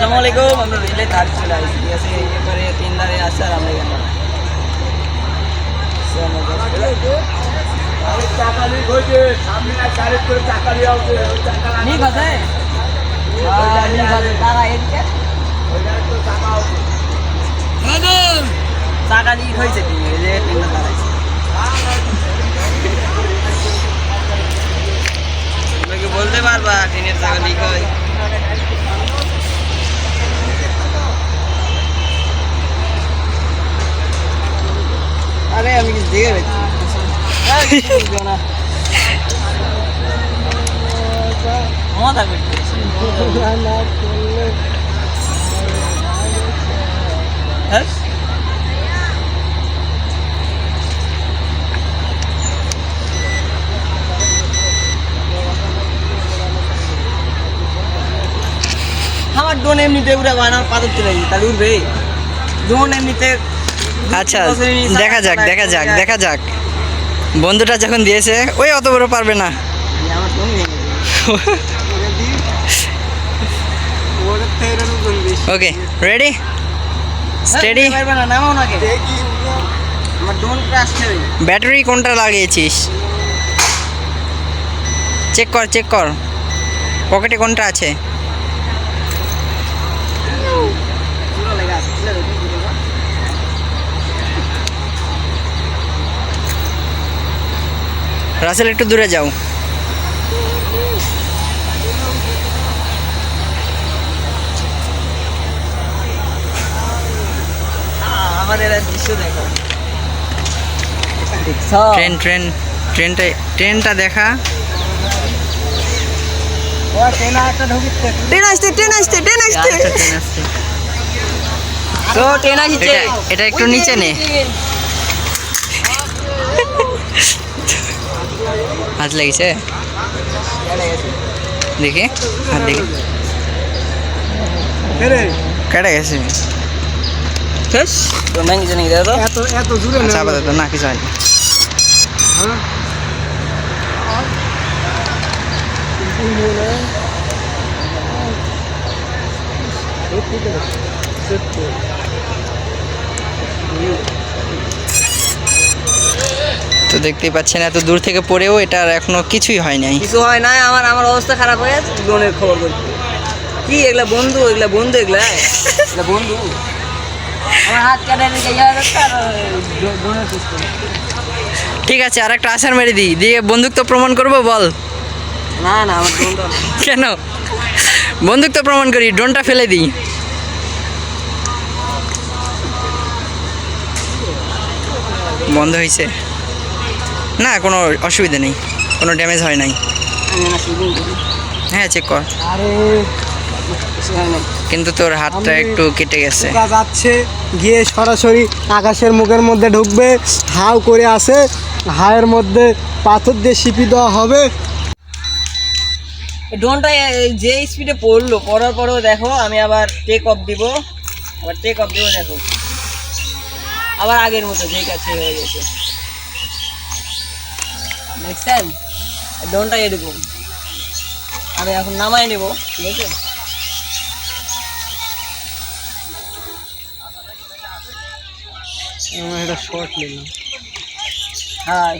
আসসালামু আলাইকুম আমরা রেলে তার চলে আসছি। ঠিক আছে এবারে তিন ধারে আসছে আর আমরা এখানে। ঠিক আছে হ্যাঁ, ঠিক তারা এদিকে? টাকা লিক হয়েছে যে তিনটা দাঁড়াইছে আমি কিছু দেখে রাখছি না মজা করতেছি হ্যাঁ আমার ডোন এমনিতে উড়ে বানার পাথর চলে গেছে তাহলে উঠবে ডোন এমনিতে আচ্ছা দেখা যাক দেখা যাক দেখা যাক। বন্ধুটা যখন দিয়েছে ওই অত বড় পারবে না। ওকে রেডি স্টেডি ব্যাটারি কোনটা লাগিয়েছিস? চেক কর চেক কর। পকেটে কোনটা আছে? রাসেল একটু দূরে যাও। আমাদের আর দৃশ্য দেখো ট্রেন ট্রেন ট্রেনটা ট্রেনটা দেখা। ট্রেন ট্রেন আসতে ট্রেন আসতে ট্রেন তো আসছে এটা একটু নিচে নে। হাত লেগেছে দেখি হাত দেখি কেটে গেছে শেষ তো ম্যাঙ্গি জানি দাও তো এত এত জুড়ে আচ্ছা আপাতত না কিছু হয়নি তো দেখতেই পাচ্ছেন এত দূর থেকে পড়েও এটার এখনও কিছুই হয় নাই। কিছু হয় না আমার আমার অবস্থা খারাপ হয়ে গেছে ড্রোনের খবর কি এগুলা বন্ধু এগুলা বন্ধু এগুলা? এগুলা বন্ধু? আমার হাত কাটে ঠিক আছে আর একটা আসার মেরে দিই। দিয়ে তো প্রমাণ করব বল। না না আমার কেন? তো প্রমাণ করি ড্রোনটা ফেলে দিই। বন্ধ হয়েছে না কোনো অসুবিধা নেই। কোনো ড্যামেজ হয় নাই। হ্যাঁ চেক কর। আরে কিছু হয় না কিন্তু তোর হাতটা একটু কেটে গেছে। যাচ্ছে গিয়ে সরাসরি আকাশের মুখের মধ্যে ঢুকবে হাও করে আসে হায়ের মধ্যে পাথর দিয়ে সিপি দেওয়া হবে। ড্রোনটা যে স্পিডে পড়ল পড়ার পরেও দেখো আমি আবার টেক অফ দিব। আবার টেক অফ দিব দেখো। আবার আগের মতো যে কাছে হয়ে গেছে। দেখছেন ড্রোনটা এরকম আমি এখন নামাই নেব ঠিক আছে? এটা শর্ট নিলাম। হাই